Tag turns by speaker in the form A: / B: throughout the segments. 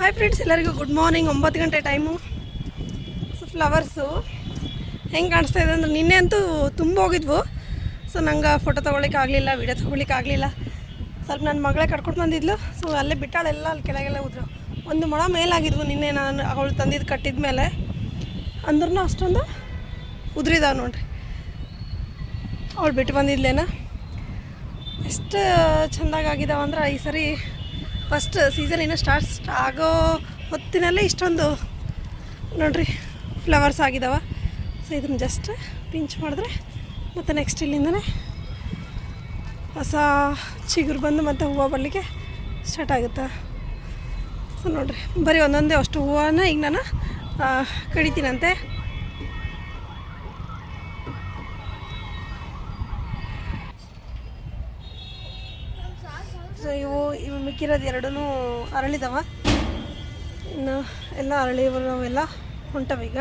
A: Hi friends ಎಲ್ಲರಿಗೂ good morning ಒಂಬತ್ತು ಗಂಟೆ ಟೈಮು ಸೊ ಫ್ಲವರ್ಸು ಹೆಂಗೆ ಕಾಣಿಸ್ತಾ ಇದೆ ಅಂದ್ರೆ ನಿನ್ನೆ ಅಂತೂ ತುಂಬ ಹೋಗಿದ್ವು. ಸೊ ನಂಗೆ ಫೋಟೋ ತೊಗೊಳಿಕ್ಕೆ ಆಗಲಿಲ್ಲ ವೀಡಿಯೋ ಆಗಲಿಲ್ಲ. ಸ್ವಲ್ಪ ನನ್ನ ಮಗಳೇ ಕಟ್ಕೊಂಡು ಬಂದಿದ್ಲು. ಸೊ ಅಲ್ಲೇ ಬಿಟ್ಟಾಳೆಲ್ಲ ಅಲ್ಲಿ ಕೆಳಗೆಲ್ಲ ಹೋದ್ರು ಒಂದು ಮೊಳ ಮೇಲಾಗಿದ್ವು ನಿನ್ನೆ ನಾನು ಅವಳು ತಂದಿದ್ದು ಕಟ್ಟಿದ ಮೇಲೆ. ಅಂದ್ರೂ ಅಷ್ಟೊಂದು ಉದುರಿದಾವೆ ನೋಡ್ರಿ. ಅವಳು ಬಿಟ್ಟು ಬಂದಿದ್ಲೇನ? ಎಷ್ಟು ಚೆಂದಾಗಿ ಆಗಿದಾವೆ ಅಂದ್ರೆ ಈ ಸರಿ ಫಸ್ಟ್ ಸೀಸನ್ ಇನ್ನೂ ಸ್ಟಾರ್ಟ್ ಆಗೋ ಹೊತ್ತಿನಲ್ಲೇ ಇಷ್ಟೊಂದು ನೋಡ್ರಿ ಫ್ಲವರ್ಸ್ ಆಗಿದಾವೆ. ಸೊ ಇದನ್ನ ಜಸ್ಟ್ ಪಿಂಚ್ ಮಾಡಿದ್ರೆ ಮತ್ತು ನೆಕ್ಸ್ಟ್ ಇಲ್ಲಿಂದನೇ ಹೊಸ ಚಿಗುರು ಬಂದು ಮತ್ತು ಹೂವು ಬರಲಿಕ್ಕೆ ಸ್ಟಾರ್ಟ್ ಆಗುತ್ತೆ. ಸೊ ನೋಡ್ರಿ, ಬರೀ ಒಂದೊಂದೇ ಅಷ್ಟು ಹೂವನ್ನ ಈಗ ನಾನು ಕಡಿತೀನಂತೆ. ಸೊ ಇವು ಇವು ಮಿಕ್ಕಿರೋದು ಎರಡೂ ಅರಳಿದವ. ಇನ್ನು ಎಲ್ಲ ಅರಳಿವಲ್ಲ ಹೊಂಟವೀಗ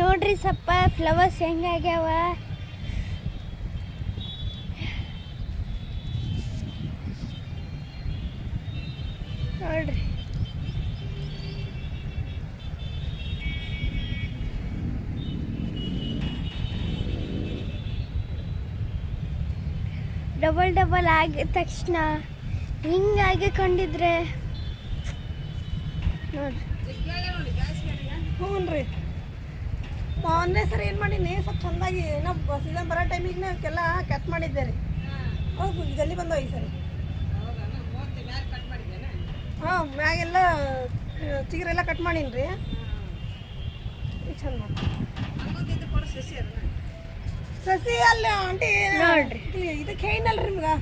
B: ನೋಡ್ರಿ ಸಪ್ಪ ಫ್ಲವರ್ಸ್ ಹೆಂಗಾಗ್ಯಾವ? ನೋಡ್ರಿ. ಡಬಲ್ ಡಬಲ್ ಆಗಿದ ತಕ್ಷಣ ಹಿಂಗಾಗಿ ಕಂಡಿದ್ರೆ ನೋಡ್ರಿ
A: ಹ್ಞೂ ರೀ ಒಂದೇ ಸರಿ ಏನು ಮಾಡೀನಿ? ಸ್ವಲ್ಪ ಚೆಂದಾಗಿ ಏನೋ ಸೀಸನ್ ಬರೋ ಟೈಮಿಗೆ ಕೆಲ ಕಟ್ ಮಾಡಿದ್ದೆ ರೀ. ಹೌದು ಜಲ್ದಿ ಬಂದವು ಈ ಸರಿ. ಹಾಂ, ಮ್ಯಾಗೆಲ್ಲ ಚಿಗುರೆಲ್ಲ ಕಟ್ ಮಾಡೀನಿ ರೀ ಚಂದ. ಸಸಿ ಅಲ್ಲ ಆಂಟಿ.
B: ನೋಡ್ರಿ.
A: ಇದಕ್ಕೆ ಹೇಳಿನಲ್ರಿ ನಿಮ್ಗೆ?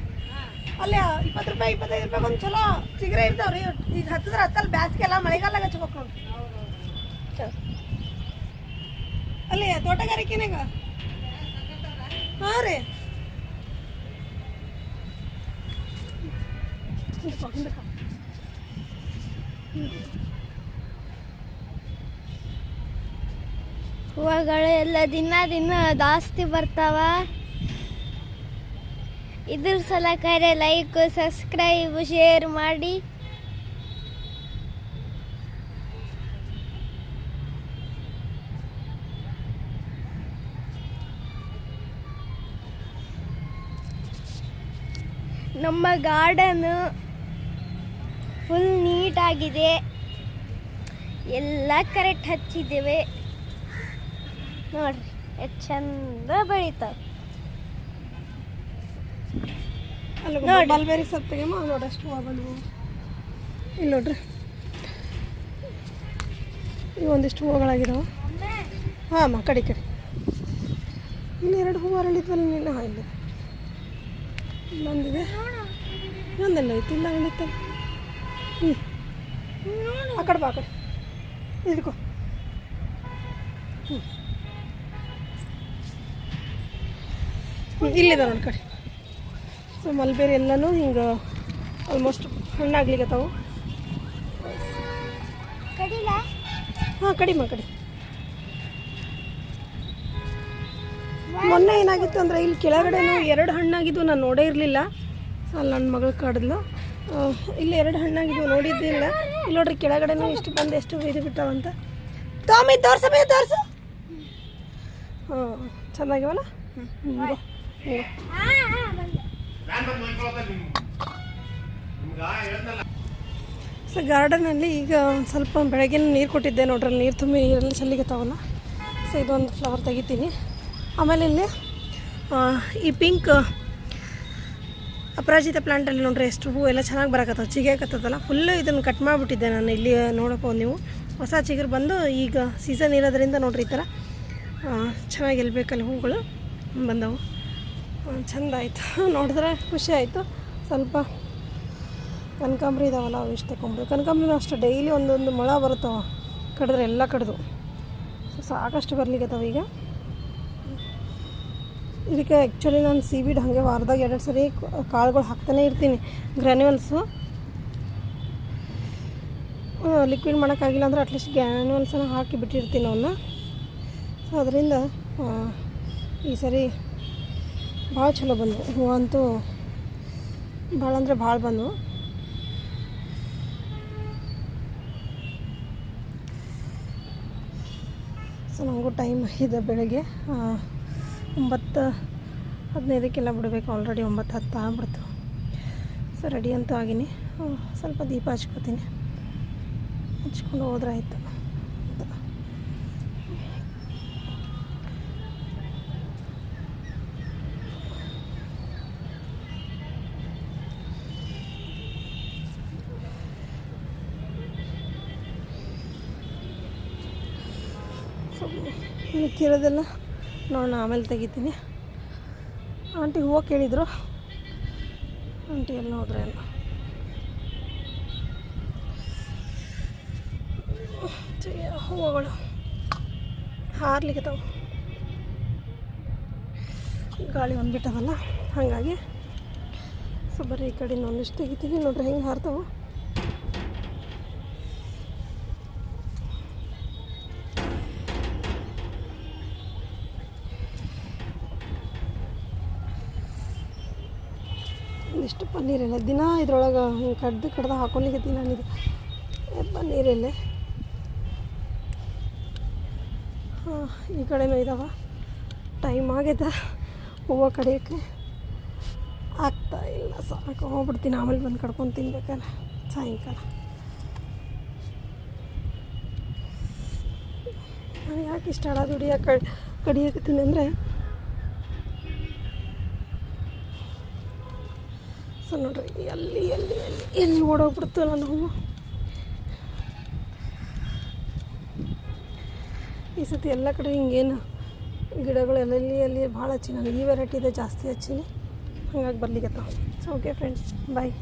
A: ಅಲ್ಲ ಇಪ್ಪತ್ತು ರೂಪಾಯಿ ಇಪ್ಪತ್ತೈದು ರೂಪಾಯಿ ಒಂದು ಚಲೋ ಚಿಗುರೆ ಇರ್ತಾವ್ರಿ. ಈಗ ಹತ್ತಿದ್ರೆ ಹತ್ತಲ್ಲಿ ಬ್ಯಾಸ್ಗೆ ಎಲ್ಲ ಮಳೆಗಾಲ ಹಚ್ಬೇಕು ನೋಡ್ರಿ. ಅಲ್ಲಿ ತೋಟಗಾರಿಕೆನಾಗ ಹಾಂ ರೀ.
B: ಹೂವುಗಳು ಎಲ್ಲ ದಿನ ದಿನ ಜಾಸ್ತಿ ಬರ್ತಾವ. ಇದ್ರ ಸಲಕರೆ ಲೈಕ್ ಸಬ್ಸ್ಕ್ರೈಬ್ ಶೇರ್ ಮಾಡಿ. ನಮ್ಮ ಗಾರ್ಡನ್ ಫುಲ್ ನೀಟಾಗಿದೆ ಎಲ್ಲ ಕರೆಕ್ಟ್ ಹಚ್ಚಿದ್ದೇವೆ. ನೋಡ್ರಿ ಎಷ್ಟು ಚಂದ ಬೆಳಿತಾವ.
A: ಅಲ್ಲಿ
B: ನೋಡಿ.
A: ಮಲ್ಬೇರಿ ಸೊಪ್ಪು ತೆಗೆಮ ನೋಡಿ ಅಷ್ಟು ಹೂವು ಬಂದವು ಇಲ್ಲಿ ನೋಡ್ರಿ. ಇವು ಒಂದಿಷ್ಟು ಹೂವುಗಳಾಗಿದಾವೆ. ಹಾಂ ಅಮ್ಮ ಕಡಿ ಕಡೆ. ಇನ್ನು ಎರಡು ಹೂವು ಅರಳಿದ್ವಲ್ಲ ನೀನು? ಹಾಂ ಇಲ್ಲಿ ಇನ್ನೊಂದಿದೆ. ಇನ್ನೊಂದೆಲ್ಲ ಐತಿ ಇಲ್ಲ ಅರಳಿತ್ತಲ್ಲ. ಹ್ಞೂ ಆ ಕಡೆ ಬಾ ಆ ಕಡೆ. ಇದ್ಕೋ ಹ್ಞೂ ಇಲ್ಲಿದೆ ನೋಡಿ ಕಡೆ. ಸೊ ಮಲ್ಬೇರಿ ಎಲ್ಲನೂ ಹಿಂಗೆ ಆಲ್ಮೋಸ್ಟ್ ಹಣ್ಣಾಗ್ಲಿಕ್ಕತ್ತಾವು
B: ತಾವು
A: ಹಾಂ ಕಡಿಮೆ ಕಡಿ ಮೊನ್ನೆ ಏನಾಗಿತ್ತು ಅಂದರೆ ಇಲ್ಲಿ ಕೆಳಗಡೆನೂ ಎರಡು ಹಣ್ಣಾಗಿದ್ದು ನಾನು ನೋಡೇ ಇರಲಿಲ್ಲ. ಸೊ ಅಲ್ಲಿ ನನ್ನ ಮಗಳು ಕಾಡಿದ್ಲು. ಇಲ್ಲಿ ಎರಡು ಹಣ್ಣಾಗಿದ್ದು ನೋಡಿದ್ದಿಲ್ಲ ಇಲ್ಲಿ. ನೋಡ್ರಿ ಕೆಳಗಡೆನೂ ಎಷ್ಟು ಬಂದು ಎಷ್ಟು ಇದು ಬಿಟ್ಟಾವಂತ ತೋಮಿ ತೋರ್ಸ ಬೇ ತೋರ್ಸು. ಹಾಂ ಚೆನ್ನಾಗಿವಲ್ಲ ಹ್ಞೂ ಸೊ ಗಾರ್ಡನಲ್ಲಿ ಈಗ ಒಂದು ಸ್ವಲ್ಪ ಬೆಳಗ್ಗೆ ನೀರು ಕೊಟ್ಟಿದ್ದೆ ನೋಡ್ರಿ ನೀರು ತುಂಬಿ ನೀರಲ್ಲಿ ಚೆಲ್ಲಿಗತ್ತಾವಲ್ಲ. ಸೊ ಇದೊಂದು ಫ್ಲವರ್ ತೆಗಿತೀನಿ. ಆಮೇಲೆ ಇಲ್ಲಿ ಈ ಪಿಂಕ್ ಅಪರಾಜಿತ ಪ್ಲಾಂಟಲ್ಲಿ ನೋಡ್ರಿ ಎಷ್ಟು ಹೂವು ಎಲ್ಲ ಚೆನ್ನಾಗಿ ಬರಕತ್ತವ ಚಿಗಾಕತ್ತದಲ್ಲ ಫುಲ್ಲು ಇದನ್ನು ಕಟ್ ಮಾಡಿಬಿಟ್ಟಿದ್ದೆ ನಾನು ಇಲ್ಲಿ ನೋಡಪ್ಪ ನೀವು. ಹೊಸ ಚಿಗುರು ಬಂದು ಈಗ ಸೀಸನ್ ಇರೋದ್ರಿಂದ ನೋಡ್ರಿ ಈ ಥರ ಚೆನ್ನಾಗಿ ಎಲ್ಲಿ ಬೇಕಲ್ಲಿ ಹೂಗಳು ಬಂದವು. ಚಂದ ಆಯಿತು. ನೋಡಿದ್ರೆ ಖುಷಿ ಆಯಿತು. ಸ್ವಲ್ಪ ಕನಕಾಂಬ್ರಿ ಇದಾವಲ್ಲ, ಅವು ಇಷ್ಟು ತಗೊಂಡು ಕನಕಾಂಬ್ರಿನೂ ಅಷ್ಟು, ಡೈಲಿ ಒಂದೊಂದು ಮೊಳ ಬರುತ್ತವ. ಕಡಿದ್ರೆ ಎಲ್ಲ ಕಡ್ದು. ಸೊ ಸಾಕಷ್ಟು ಬರ್ಲಿಕ್ಕತ್ತವ ಈಗ. ಇದಕ್ಕೆ ಆ್ಯಕ್ಚುಲಿ ನಾನು ಸಿ ಬಿಡ್ ಹಾಗೆ ವಾರದಾಗ ಎರಡು ಸರಿ ಕಾಳುಗಳು ಹಾಕ್ತಾನೆ ಇರ್ತೀನಿ. ಗ್ರ್ಯಾನ್ಯುವಲ್ಸು ಲಿಕ್ವಿಡ್ ಮಾಡೋಕ್ಕಾಗಿಲ್ಲ ಅಂದ್ರೆ ಅಟ್ಲೀಸ್ಟ್ ಗ್ರ್ಯಾನ್ಯುವಲ್ಸನ್ನು ಹಾಕಿ ಬಿಟ್ಟಿರ್ತೀನಿ ಅವನ್ನ. ಸೊ ಅದರಿಂದ ಈ ಸರಿ ಭಾಳ ಚಲೋ ಬಂದವು. ಹೂವು ಅಂತೂ ಭಾಳ ಅಂದರೆ ಭಾಳ ಬಂದವು. ಸೊ ನನಗೂ ಟೈಮ್ ಇದೆ ಬೆಳಗ್ಗೆ. ಒಂಬತ್ತು ಹದಿನೈದಕ್ಕೆಲ್ಲ ಬಿಡಬೇಕು. ಆಲ್ರೆಡಿ ಒಂಬತ್ತು ಹತ್ತು ಆಗ್ಬಿಡ್ತು. ಸೊ ರೆಡಿ ಅಂತೂ ಆಗಿನಿ. ಸ್ವಲ್ಪ ದೀಪ ಹಚ್ಕೋತೀನಿ. ಹಚ್ಕೊಂಡು ಹೋದ್ರೆ ಮಿಕ್ಕಿರೋದೆಲ್ಲ ನೋಡೋಣ ಆಮೇಲೆ ತೆಗಿತೀನಿ. ಆಂಟಿ ಹೂವು ಕೇಳಿದರು. ಆಂಟಿ ಎಲ್ಲ ಹೋದ್ರೆ ಎಲ್ಲ ಹೂವುಗಳು. ಹಾರ್ಲಿಕ್ಕೆ ಗಾಳಿ ಬಂದುಬಿಟ್ಟದಲ್ಲ ಹಾಗಾಗಿ. ಸೊ, ಬರೀ ಈ ಕಡೆಯಿಂದ ಒಂದಿಷ್ಟು ತೆಗಿತೀನಿ. ನೋಡ್ರಿ ಹೆಂಗೆ ಹಾರ್ತಾವೆ. ಇಷ್ಟು ಪನ್ನೀರೆಲ್ಲ. ದಿನ ಇದ್ರೊಳಗೆ ಹಿಂಗೆ ಕಡ್ದು ಕಡ್ದು ಹಾಕೊಲಿಕ್ಕೆ ದಿನ ಇದು ಪನ್ನೀರೆಲೆ ಹಾಂ, ಈ ಕಡೆನೂ ಇದಾವ. ಟೈಮ್ ಆಗೈತೆ. ಹೂವು ಕಡಿಯೋಕ್ಕೆ. ಆಗ್ತಾ ಇಲ್ಲ. ಸಾಕು, ಹೋಗ್ಬಿಡ್ತೀನಿ. ಆಮೇಲೆ ಬಂದು ಕಡ್ಕೊಂಡು ತಿನ್ಬೇಕಲ್ಲ. ಸಾಯಂಕಾಲ. ನಾನು ಯಾಕೆ ಇಷ್ಟ ಆಡ ದುಡಿಯೋಕೆ ಕಡ್ ಕಡಿಯಕತ್ತೀನಿ ಅಂದರೆ ಸೊ ನೋಡ್ರಿ ಎಲ್ಲಿ ಎಲ್ಲಿ ಎಲ್ಲಿ ಎಲ್ಲಿ ಓಡೋಗ್ಬಿಡ್ತು ನನ್ನ ಹೂವು ಈ ಸತಿ ಎಲ್ಲ ಕಡೆ ಹಿಂಗೇನು ಗಿಡಗಳು ಎಲ್ಲೆಲ್ಲಿ ಅಲ್ಲಿ ಭಾಳ ಹಚ್ಚಿ ನಾನು ಈ ವೆರೈಟಿದೆ ಜಾಸ್ತಿ ಹಚ್ಚಿನಿ. ಹಂಗಾಗಿ ಬರ್ಲಿಕ್ಕೆ ಸೊ ಓಕೆ ಫ್ರೆಂಡ್ಸ್ ಬಾಯ್